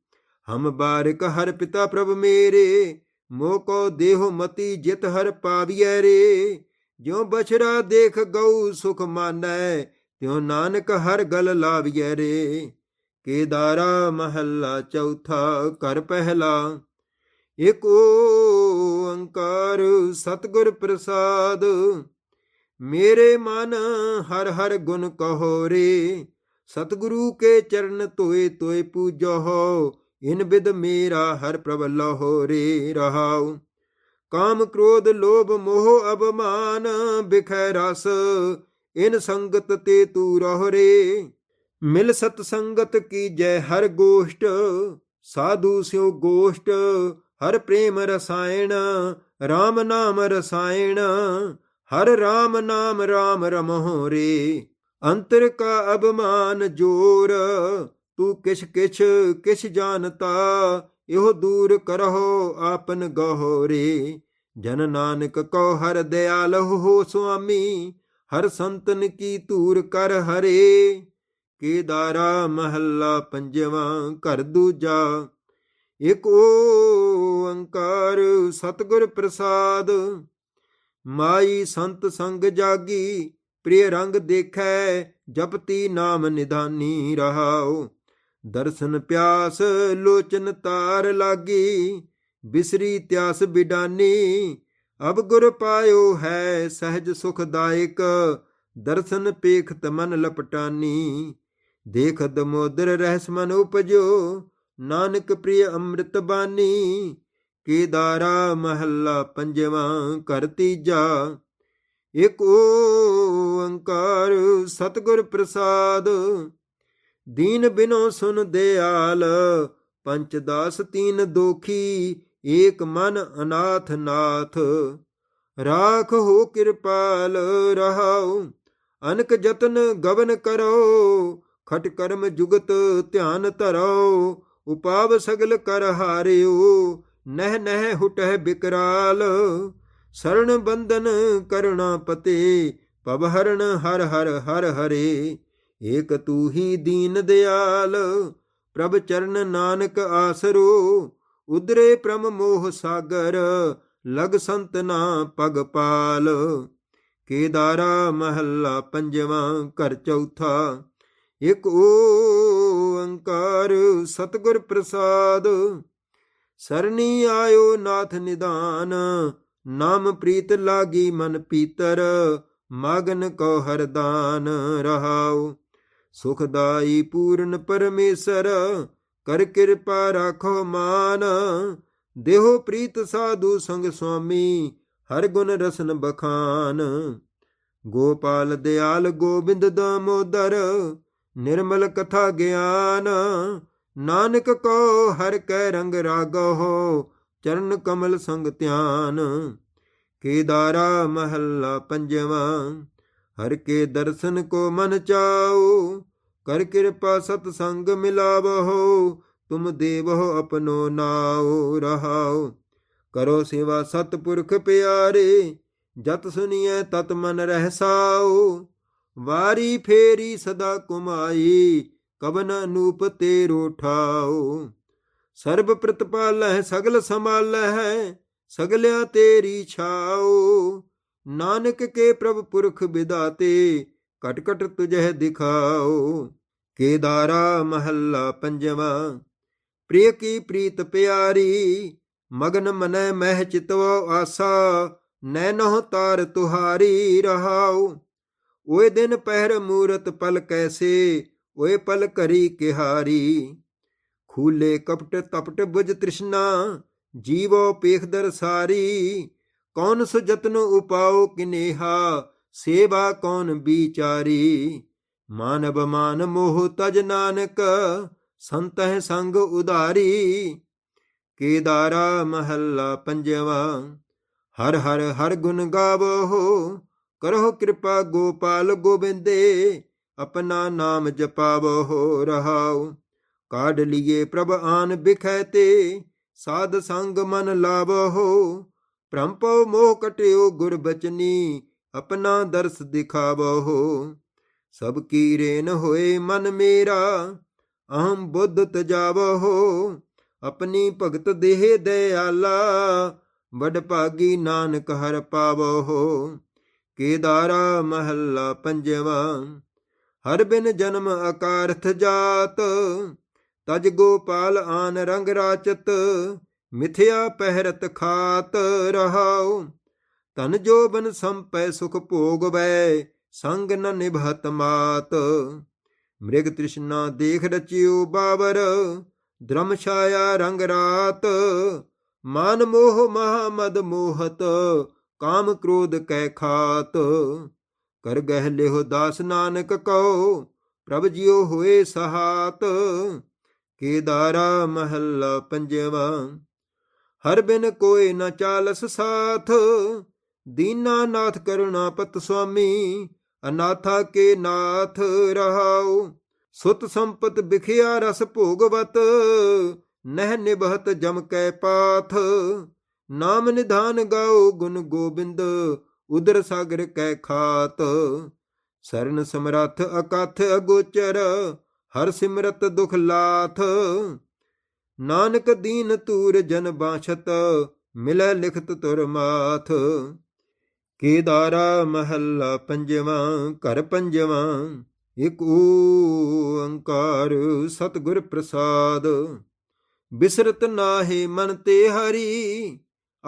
ਹਮ ਬਾਰਿਕ ਹਰ ਪਿਤਾ ਪ੍ਰਭ ਮੇਰੇ ਮੋ ਕੋ ਦੇਹੁ ਮਤੀ ਜਿਤ ਹਰ ਪਾਵੀਐ ਰੇ। ਜਿਉ ਬਛੜਾ ਦੇਖ ਗਉ ਸੁਖ ਮਾਨੈ, ਤਿਉ ਨਾਨਕ ਹਰ ਗਲ ਲਾਵੀਐ ਰੇ। ਕੇਦਾਰਾ ਮਹੱਲਾ ਚੌਥਾ ਕਰ ਪਹਿਲਾ ਇਕ ਓੰਕਾਰ ਸਤਿਗੁਰ ਪ੍ਰਸਾਦ। ਮੇਰੇ ਮਨ ਹਰ ਹਰ ਗੁਣ ਕਹੋ ਰੇ, ਸਤਿਗੁਰੂ ਕੇ ਚਰਨ ਤੋਏ ਤੋਏ ਪੂਜੋ ਇਨ ਬਿਦ ਮੇਰਾ ਹਰ ਪ੍ਰਭ ਲਹੋ ਰੇ ਰਹਾਉ। ਕਾਮ ਕ੍ਰੋਧ ਲੋਭ ਮੋਹ ਅਭਮਾਨ ਬਿਖੈ ਰਸ ਇਨ ਸੰਗਤ ਤੇ ਤੂ ਰਹੁ ਰੇ ਮਿਲ ਸਤ ਸੰਗਤ ਕੀ ਜੈ ਹਰ ਗੋਸ਼ਟ, ਸਾਧੂ ਸਿਓ ਗੋਸ਼ਟ, ਹਰ ਪ੍ਰੇਮ ਰਸਾਇਣ RAM ਨਾਮ ਰਸਾਇਣ, ਹਰ RAM ਨਾਮ RAM ਰਮਹੁ ਰੇ ਅੰਤਰ ਕਾ ਅਭਮਾਨ ਜੋਰ ਤੂੰ ਕਿਛ ਕਿਛ ਕਿਛ ਜਾਣਤਾ, ਇਹੋ ਦੂਰ ਕਰਹੁ ਆਪਨ ਗਹੋ ਰੇ ਜਨ ਨਾਨਕ ਕੋ ਹਰ ਦਿਆਲ ਹੋ ਸੁਆਮੀ, ਹਰ ਸੰਤਨ ਕੀ ਧੂਰ ਕਰ ਹਰੇ। ਕੇਦਾਰਾ ਮਹੱਲਾ ਪੰਜਵਾਂ, ਘਰ ਦੂਜਾ, ਇਕ ਓੰਕਾਰ ਸਤਿਗੁਰ ਪ੍ਰਸਾਦ। ਮਾਈ ਸੰਤ ਸੰਗ ਜਾਗੀ, ਪ੍ਰਿਯ ਰੰਗ ਦੇਖੈ ਜਪਤੀ ਨਾਮ ਨਿਧਾਨੀ ਰਹਾਓ ਦਰਸ਼ਨ ਪਿਆਸ ਲੋਚਨ ਤਾਰ ਲਾਗੀ, ਬਿਸਰੀ ਤਿਆਸ ਬਿਡਾਨੀ। ਅਬ ਗੁਰ ਪਾਇਓ ਹੈ ਸਹਿਜ ਸੁਖਦਾਇਕ, ਦਰਸ਼ਨ ਪੇਖਤ ਮਨ ਲਪਟਾਨੀ। ਦੇਖ ਦਮੋਦਰ ਰਹਿਸ ਮਨ ਉਪਜੋ, ਨਾਨਕ ਪ੍ਰਿਯ ਅੰਮ੍ਰਿਤ ਬਾਨੀ। ਕੇਦਾਰਾ ਮਹੱਲਾ ਪੰਜਵਾਂ ਕਰ ਤੀਜਾ। ਇਕ ਓੰਕਾਰ ਸਤਿਗੁਰ ਪ੍ਰਸਾਦ ਦੀਨ ਬਿਨੋ ਸੁਨ ਦਿਆਲ, ਪੰਚ ਦਾਸ ਤੀਨ ਦੋਖੀ, ਏਕ ਮਨ ਅਨਾਥ ਨਾਥ। ਰਾਖ ਹੋ ਕਿਰਪਾਲ ਰਹਾਉ, ਅਨਕ ਜਤਨ ਗਵਨ ਕਰੋ, ਖਟ ਕਰਮ ਜੁਗਤ ਧਿਆਨ ਧਰੋ ਉਪਾਵ ਸਗਲ ਕਰ ਹਾਰਿਓ ਨਹਿ ਨਹਿ ਹੁਟਹਿ ਬਿਕਰਾਲ। ਸਰਣ ਬੰਧਨ ਕਰਣਾ ਪਤੇ ਪਵਹਰਣ ਹਰ ਹਰ ਹਰ ਹਰੇ। ਏਕ ਤੂ ਹੀ ਦੀਨ ਦਿਆਲ, ਪ੍ਰਭ ਚਰਨ ਨਾਨਕ ਆਸਰੋ, ਉਦਰੇ ਪ੍ਰਮ ਮੋਹ ਸਾਗਰ, ਲਗ ਸੰਤਨਾ ਪਗ ਪਾਲ। ਕੇਦਾਰਾ ਮਹੱਲਾ ਪੰਜਵਾਂ, ਘਰ ਚੌਥਾ, ਇਕ ਓੰਕਾਰ ਸਤਿਗੁਰ ਪ੍ਰਸਾਦ। ਸਰਣੀ ਆਇਓ ਨਾਥ ਨਿਦਾਨ ਨਾਮ ਪ੍ਰੀਤ ਲਾਗੀ ਮਨ ਪੀਤਰ, ਮਗਨ ਕੋ ਹਰਦਾਨ ਰਹਾਉ। ਸੁਖਦਾਈ ਪੂਰਨ ਪਰਮੇਸ਼ਰ, ਕਰ ਕਿਰਪਾ ਰਾਖੋ ਮਾਨ। ਦੇਹੋ ਪ੍ਰੀਤ ਸਾਧੂ ਸੰਗ ਸੁਆਮੀ, ਹਰ ਗੁਣ ਰਸਨ ਬਖਾਨ। ਗੋਪਾਲ ਦਿਆਲ ਗੋਬਿੰਦ ਦਾਮੋਦਰ, ਨਿਰਮਲ ਕਥਾ ਗਿਆਨ। ਨਾਨਕ ਕੋ ਹਰ ਕੈ ਰੰਗ ਰਾਗੋ ਚਰਨ ਕਮਲ ਸੰਗ ਧਿਆਨ। ਕੇਦਾਰਾ ਮਹੱਲਾ ਪੰਜਵਾਂ ਹਰ ਕੇ ਦਰਸ਼ਨ ਕੋ ਮਨ ਚਾਓ ਕਰ ਕਿਰਪਾ ਸਤ ਸੰਗ ਮਿਲਾਵਹੁ, ਤੁਮ ਦੇਵਹੁ ਆਪਣੋ ਨਾਉ ਰਹਾਉ। ਕਰੋ ਸੇਵਾ ਸਤਪੁਰਖ ਪਿਆਰੇ, ਜਤ ਸੁਨੀਐ ਤਤ ਮਨ ਰਹਿਸਾਉ। ਵਾਰੀ ਫੇਰੀ ਸਦਾ ਕੁਮਾਈ, ਕਵਨ ਅਨੂਪ ਤੇਰੋ ਠਾਉ। ਸਰਬ ਪ੍ਰਤਪਾਲਹਿ ਸਗਲ ਸੰਭਾਲੈ ਸਗਲਿਆ ਤੇਰੀ ਛਾਉ। ਨਾਨਕ ਕੇ ਪ੍ਰਭ ਪੁਰਖ ਵਿਦਾਤੇ ਕਟ ਕਟ ਤੁਝਹਿ ਦਿਖਾਓ, ਕੇਦਾਰਾ ਮਹੱਲਾ ਪੰਜਵਾਂ। ਪ੍ਰਿਯ ਕੀ ਪ੍ਰੀਤ ਪਿਆਰੀ, ਮਗਨ ਮਨੈ ਮਹਿ ਚਿਤਵ ਆਸਾ ਨੈਨੋ ਤਾਰ ਤੁਹਾਰੀ ਰਹਾਉ। ਓਏ ਦਿਨ ਪਹਿਰ ਮੂਰਤ ਪਲ ਕੈਸੇ, ਓਏ ਪਲ ਕਰੀ ਕਿਹਾਰੀ। ਖੂਲੇ ਕਪਟ ਤਪਟ ਬੁਜ ਤ੍ਰਿਸ਼ਨਾ, ਜੀਵੋ ਪੇਖਦਰ ਸਾਰੀ ਕੌਣ ਸੁਜਤਨ ਉਪਾਉ ਕਿਨੇਹਾ? ਸੇਵਾ ਕੌਣ ਵਿਚਾਰੀ? ਮਾਨਵ ਮਾਨ ਮੋਹ ਤਜ ਨਾਨਕ, ਸੰਤਹਿ ਸੰਗ ਉਧਾਰੀ। ਕੇਦਾਰਾ ਮਹੱਲਾ ਪੰਜਵਾ, ਹਰ ਹਰ ਹਰ ਗੁਣ ਗਾਵੋ ਕਰੋ ਕਿਰਪਾ ਗੋਪਾਲ ਗੋਬਿੰਦੇ, ਆਪਣਾ ਨਾਮ ਜਪਾਵੋ, ਰਹਾਉ। ਕਾਢ ਲਿਏ ਪ੍ਰਭ ਆਨ ਬਿਖੈ ਤੇ, ਸਾਧ ਸੰਗ ਮਨ ਲਾਵੋ। ਭ੍ਰਮਪਉ ਮੋਹ ਕਟਿਓ ਗੁਰ ਬਚਨੀ, ਆਪਣਾ ਦਰਸ ਦਿਖਾਵੋ ਸਭ ਕੀ ਰੇਨ ਹੋਏ ਮਨ ਮੇਰਾ, ਅਹੰ ਬੁੱਧ ਤਜਾਵੋ ਆਪਣੀ ਭਗਤ ਦੇਹ ਦਇਆਲਾ, ਵਡ ਭਾਗੀ ਨਾਨਕ ਹਰ ਪਾਵੋ ਕੇਦਾਰਾ ਮਹੱਲਾ ਪੰਜਵਾ, ਹਰ ਬਿਨ ਜਨਮ ਅਕਾਰਥ ਜਾਤ। ਤਜ ਗੋਪਾਲ ਆਨ ਰੰਗ ਰਾਚਤ ਮਿਥਿਆ ਪਹਿਰਤ ਖਾਤ ਰਹਾਉ ਤਨ ਜੋ ਜੋਬਨ ਸੰਪੈ ਸੁਖ ਭੋਗ ਵੈ ਸੰਗ ਨ ਨਿਭਤ ਮਾਤ। ਮ੍ਰਿਗ ਤ੍ਰਿਸ਼ਨਾ ਦੇਖ ਰਚਿਓ ਬਾਬਰ ਧਰਮ ਛਾਇਆ ਰੰਗ ਰਾਤ। ਮਾਨ ਮੋਹ ਮਹਾ ਮਦ ਮੋਹਤ, ਕਾਮ ਕ੍ਰੋਧ ਕੈ ਖਾਤ। ਕਰ ਗਹਿ ਲਿਹੁ ਦਾਸ ਨਾਨਕ ਕਉ, ਪ੍ਰਭ ਜਿਉ ਹੋਏ ਸਹਾਤ। ਕੇਦਾਰਾ ਮਹੱਲਾ ਪੰਜਵਾਂ। ਹਰ ਬਿਨ ਕੋਈ ਨ ਚਾਲਸ ਸਾਥ। ਦੀਨਾ ਨਾਥ ਕਰੁਣਾਪਤ ਸੁਆਮੀ, ਅਨਾਥਾ ਕੇ ਨਾਥ ਰਹਾਉ। ਸੁਤ ਸੰਪਤ ਬਿਖਿਆ ਰਸ ਭੋਗਵਤ, ਨਹਿ ਨਿਭਤ ਜਮ ਕੈ ਪਾਥ। ਨਾਮ ਨਿਧਾਨ ਗਾਉ ਗੁਣ ਗੋਬਿੰਦ, ਉਦਰ ਸਾਗਰ ਕੈ ਖਾਤ। ਸਰਨ ਸਮਰੱਥ ਅਕਥ ਅਗੋਚਰ, ਹਰ ਸਿਮਰਤ ਦੁਖ ਲਾਥ। ਨਾਨਕ ਦੀਨ ਤੂਰ ਜਨ ਬਾਛਤ, ਮਿਲੈ ਲਿਖਤ ਤੁਰ ਮਾਥ। ਕੇਦਾਰਾ ਮਹੱਲਾ ਪੰਜਵਾਂ, ਘਰ ਪੰਜਵਾਂ, ਇਕ ਓੰਕਾਰ ਸਤਿਗੁਰ ਪ੍ਰਸਾਦ। ਬਿਸਰਤ ਨਾਹੀ ਮਨ ਤੇ ਹਰੀ,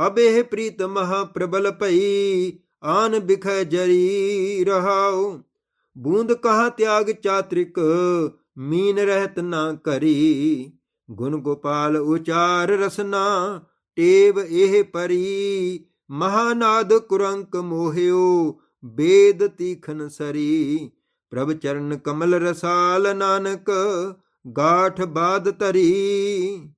ਅਬੇ ਪ੍ਰੀਤ ਮਹਾ ਪ੍ਰਬਲ ਭਈ, ਆਨ ਬਿਖੈ ਜਰੀ ਰਹਾਉ। ਬੂੰਦ ਕਹਾ ਤਿਆਗ ਚਾਤ੍ਰਿਕ, ਮੀਨ ਰਹਿਤ ਨਾ ਕਰੀ। ਗੁਣ ਗੋਪਾਲ ਉਚਾਰ ਰਸਨਾ, ਟੇਵ ਇਹ ਪਰੀ, ਮਹਾਨਾਦ ਕੁਰੰਕ ਮੋਹਿਓ, ਬੇਦ ਤੀਖਨ ਸਰੀ। ਪ੍ਰਭ ਚਰਨ ਕਮਲ ਰਸਾਲ ਨਾਨਕ, ਗਾਠ ਬਾਦ ਤਰੀ